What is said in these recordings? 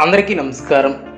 అందరికీ నమస్కారం.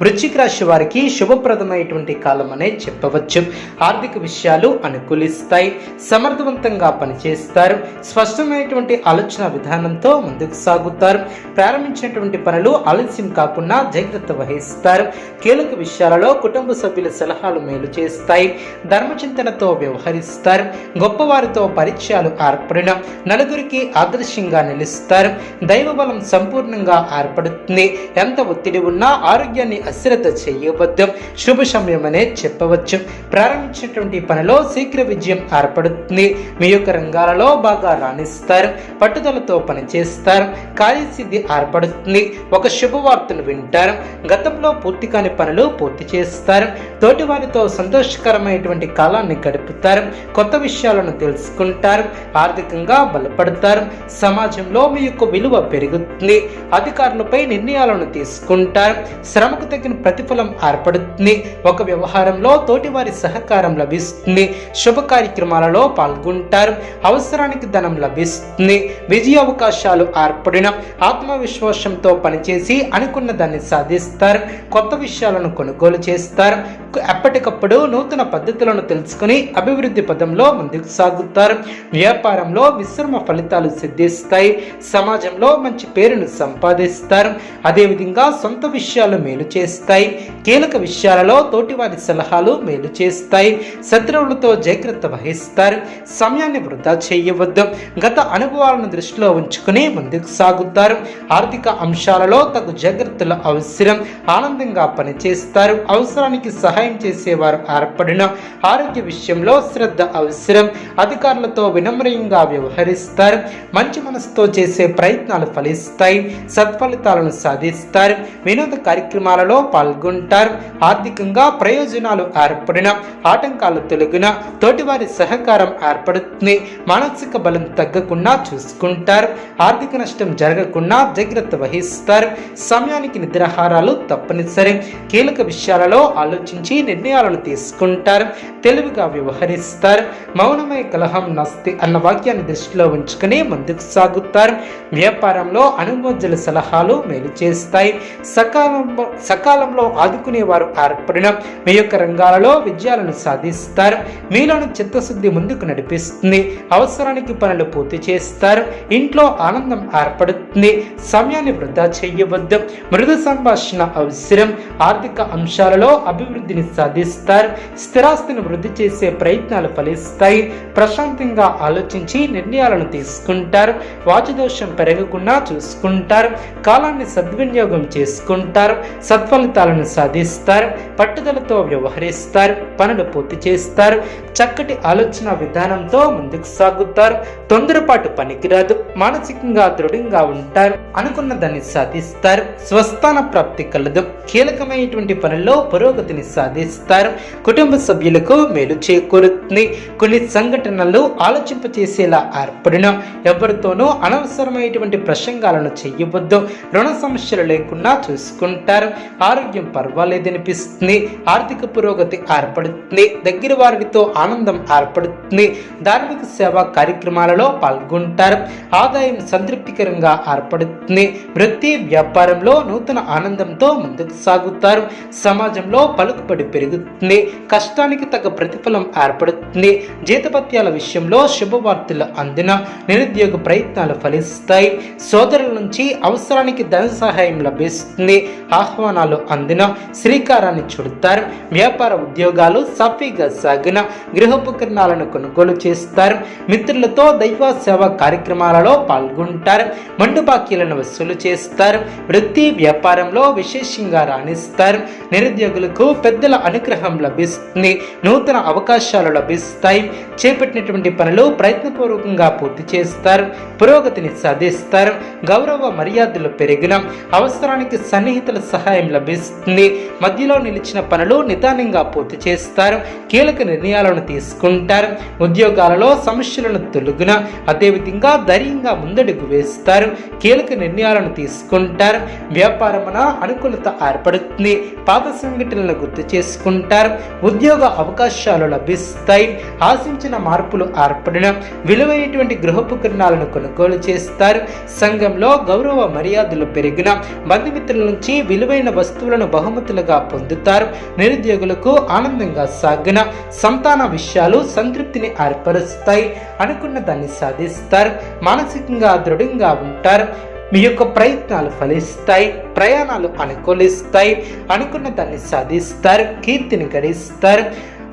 వృశ్చిక రాశి వారికి శుభప్రదమైనటువంటి కాలం అనే చెప్పవచ్చు. ఆర్థిక విషయాలు అనుకూలిస్తాయి. సమర్థవంతంగా పనిచేస్తారు. స్పష్టమైనటువంటి ఆలోచన విధానంతో ముందుకు సాగుతారు. ప్రారంభించినటువంటి పనులు ఆలస్యం కాకుండా జాగ్రత్త వహిస్తారు. కీలక విషయాలలో కుటుంబ సభ్యుల సలహాలు మేలు చేస్తాయి. ధర్మచింతనతో వ్యవహరిస్తారు. గొప్పవారితో పరిచయాలు ఏర్పడిన నలుగురికి ఆదర్శంగా నిలుస్తారు. దైవ బలం సంపూర్ణంగా ఏర్పడుతుంది. ఎంత ఒత్తిడి ఉన్నా ఆరోగ్యాన్ని అశ్రద్ధ చేయవద్దు శుభ సమయమనే చెప్పవచ్చు. ప్రారంభించినటువంటి పనిలో శీఘ్ర విజయం ఏర్పడుతుంది. మీ యొక్క రంగాలలో బాగా రాణిస్తారు. పట్టుదలతో పనిచేస్తారు. కార్యసిద్ధి ఏర్పడుతుంది. ఒక శుభవార్తను వింటారు. గతంలో పూర్తి కాని పనులు పూర్తి చేస్తారు. తోటి వారితో సంతోషకరమైనటువంటి కాలాన్ని గడుపుతారు. కొత్త విషయాలను తెలుసుకుంటారు. ఆర్థికంగా బలపడతారు. సమాజంలో మీ యొక్క విలువ పెరుగుతుంది. అధికారులపై నిర్ణయాలను తీసుకుంటారు. శ్రమకు తగిన ప్రతిఫలం ఏర్పడుతుంది. ఒక వ్యవహారంలో తోటివారి సహకారం లభిస్తుంది. శుభ కార్యక్రమాలలో పాల్గొంటారు. అవసరానికి ధనం లభిస్తుంది. విజయ అవకాశాలు ఏర్పడిన ఆత్మవిశ్వాసంతో పనిచేసి అనుకున్న దాన్ని సాధిస్తారు. కొత్త విషయాలను కొనుగోలు చేస్తారు. ఎప్పటికప్పుడు నూతన పద్ధతులను తెలుసుకుని అభివృద్ధి పదంలో ముందుకు సాగుతారు. వ్యాపారంలో విశ్రమ ఫలితాలు సిద్ధిస్తాయి. సమాజంలో మంచి పేరును సంపాదిస్తారు. అదేవిధంగా సొంత విషయాలు మేలు చేస్తాయి. కీలక విషయాలలో తోటివారి సలహాలు మేలు చేస్తాయి. శత్రువులతో జాగ్రత్త వహిస్తారు. సమయాన్ని వృధా చేయవద్దు. గత అనుభవాలను దృష్టిలో ఉంచుకుని ముందుకు సాగుతారు. ఆర్థిక అంశాలలో తగు జాగ్రత్తలు అవసరం. ఆనందంగా పనిచేస్తారు. అవసరానికి సహాయం చేసేవారు ఏర్పడిన ఆరోగ్య విషయంలో శ్రద్ధ అవసరం. అధికారులతో వినమ్రంగా వ్యవహరిస్తారు. మంచి మనసుతో చేసే ప్రయత్నాలు ఫలిస్తాయి. సత్ఫలితాలను సాధిస్తారు. వినోద కార్యక్రమాలలో పాల్గొంటారు. ఆర్థికంగా ప్రయోజనాలు ఏర్పడిన ఆటంకాలు తొలగిన తోటివారి సహకారం ఏర్పడుతుంది. మానసిక బలం తగ్గకుండా చూసుకుంటారు. ఆర్థిక నష్టం జరగకుండా జాగ్రత్త వహిస్తారు. సమయానికి నిద్రాహారాలు తప్పనిసరి. కీలక విషయాలలో ఆలోచించి నిర్ణయాలను తీసుకుంటారు తెలివిగా వ్యవహరిస్తారు మౌనమై కలహం నస్తి అన్న వాక్యాన్ని దృష్టిలో ఉంచుకుని ముందుకు సాగుతారు. వ్యాపారంలో అనుమోజుల సలహాలు మేలు చేస్తాయి. సకాలంలో సకాలంలో ఆదుకునేవారు ఏర్పడిన మీ యొక్క రంగాలలో విజయాలను సాధిస్తారు. మీలోని చిత్తశుద్ధి ముందుకు నడిపిస్తుంది. అవసరానికి పనులు పూర్తి చేస్తారు. ఇంట్లో ఆనందం ఏర్పడుతుంది. సమయాన్ని వృధా చేయవద్దు. మృదు సంభాషణ అవసరం. ఆర్థిక అంశాలలో అభివృద్ధిని సాధిస్తారు స్థిరాస్తిని వృద్ధి చేసే ప్రయత్నాలు ఫలిస్తాయి. ప్రశాంతంగా ఆలోచించి నిర్ణయాలను తీసుకుంటారు వాచదోషం పెరగకుండా చూసుకుంటారు కాలాన్ని సద్వినియోగం చేసుకుంటారు సత్ఫలితాలను సాధిస్తారు పట్టుదలతో వ్యవహరిస్తారు పనులు పూర్తి చేస్తారు చక్కటి ఆలోచన విధానంతో ముందుకు సాగుతారు. తొందరపాటు పనికిరాదు. మానసికంగా దృఢంగా ఉంటారు అనుకున్న దాన్ని సాధిస్తారు. స్వస్థాన ప్రాప్తి కలదు. కీలకమైనటువంటి పనుల్లో పురోగతిని సాధిస్తారు. కుటుంబ సభ్యులకు మేలు చేకూరుతుంది. కొన్ని సంఘటనలు ఆలోచింపచేసేలా ఏర్పడిన ఎవరితోనూ అనవసరమైనటువంటి ప్రసంగాలను చేయవద్దు. రుణ సమస్యలు లేకుండా చూసుకుంటారు. ఆరోగ్యం పర్వాలేదనిపిస్తుంది. ఆర్థిక పురోగతి ఏర్పడుతుంది. దగ్గర వారితో ఆనందం ఏర్పడుతుంది. ధార్మిక సేవా కార్యక్రమాలలో పాల్గొంటారు. ఆదాయం సంతృప్తికరంగా ఏర్పడుతుంది. వృత్తి వ్యాపారంలో నూతన ఆనందంతో ముందుకు సాగుతారు. సమాజంలో పలుకుబడి పెరుగుతుంది. కష్టానికి తగ్గ ప్రతిఫలం ఏర్పడుతుంది. జీతపత్యాల విషయంలో శుభవార్తలు అందిన నిరుద్యోగ ప్రయత్నాలు ఫలిస్తాయి. సోదరుల నుంచి అవసరానికి ధన సహాయం లభిస్తుంది. ఆహ్వానాలు అందిన శ్రీకారాన్ని చుడతారు. వ్యాపార ఉద్యోగాలు సాఫీగా సాగిన గృహోపకరణాలను కొనుగోలు చేస్తారు. మిత్రులతో దైవ సేవ కార్యక్రమాలలో పాల్గొంటారు. మండుబాకీలను వసూలు చేస్తారు. వృత్తి వ్యాపారంలో విశేషంగా రాణిస్తారు. నిరుద్యోగులకు పెద్దల అనుగ్రహం లభిస్తుంది. నూతన అవకాశాలు లభిస్తాయి. చేపట్టినటువంటి పనులు ప్రయత్నపూర్వకంగా పూర్తి చేస్తారు. పురోగతిని సాధిస్తారు. గౌరవ మర్యాదలు పెరిగిన అవసరానికి సన్నిహితుల సహాయం లభిస్తుంది. మధ్యలో నిలిచిన పనులు నిదానంగా పూర్తి చేస్తారు. కీలక నిర్ణయాలను తీసుకుంటారు. ఉద్యోగాలలో సమస్యలను తొలగున అదేవిధంగా ధైర్యంగా ముందడుగు వేస్తారు. కీలక నిర్ణయాలను తీసుకుంటారు. వ్యాపారమున అనుకూలత ఏర్పడుతుంది. పాత సంఘటనలను గుర్తు చేసుకుంటారు. ఉద్యోగ అవకాశాలు లభిస్తాయి. ఆశించిన మార్పులు ఏర్పడిన విలువైనటువంటి గృహోపకరణాలను కొనుగోలు చేస్తారు. సంఘంలో గౌరవ మర్యాదలు పెరిగిన బంధుమిత్రుల నుంచి విలువైన వస్తువులను బహుమతులుగా పొందుతారు. నిరుద్యోగులకు ఆనందంగా సాగిన సంతాన విషయాలు సంతృప్తిని ఏర్పరుస్తాయి. అనుకున్న దాన్ని సాధిస్తారు. మానసికంగా దృఢంగా ఉంటారు. మీ యొక్క ప్రయత్నాలు ఫలిస్తాయి. ప్రయాణాలు అనుకూలిస్తాయి. అనుకున్న దాన్ని సాధిస్తారు. కీర్తిని గడిస్తారు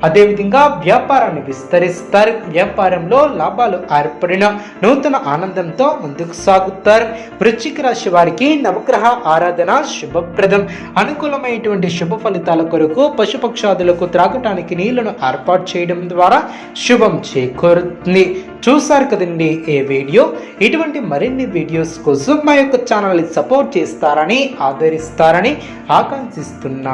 అదేవిధంగా వ్యాపారాన్ని విస్తరిస్తారు. వ్యాపారంలో లాభాలు ఏర్పడిన నూతన ఆనందంతో ముందుకు సాగుతారు. వృశ్చిక రాశి వారికి నవగ్రహ ఆరాధన శుభప్రదం. అనుకూలమైనటువంటి శుభ ఫలితాల కొరకు పశుపక్షాదులకు త్రాగటానికి నీళ్ళను ఏర్పాటు చేయడం ద్వారా శుభం చేకూరుతుంది. చూసారు కదండి ఏ వీడియో? ఇటువంటి మరిన్ని వీడియోస్ కోసం మా యొక్క ఛానల్ని సపోర్ట్ చేస్తారని ఆదరిస్తారని ఆకాంక్షిస్తున్నా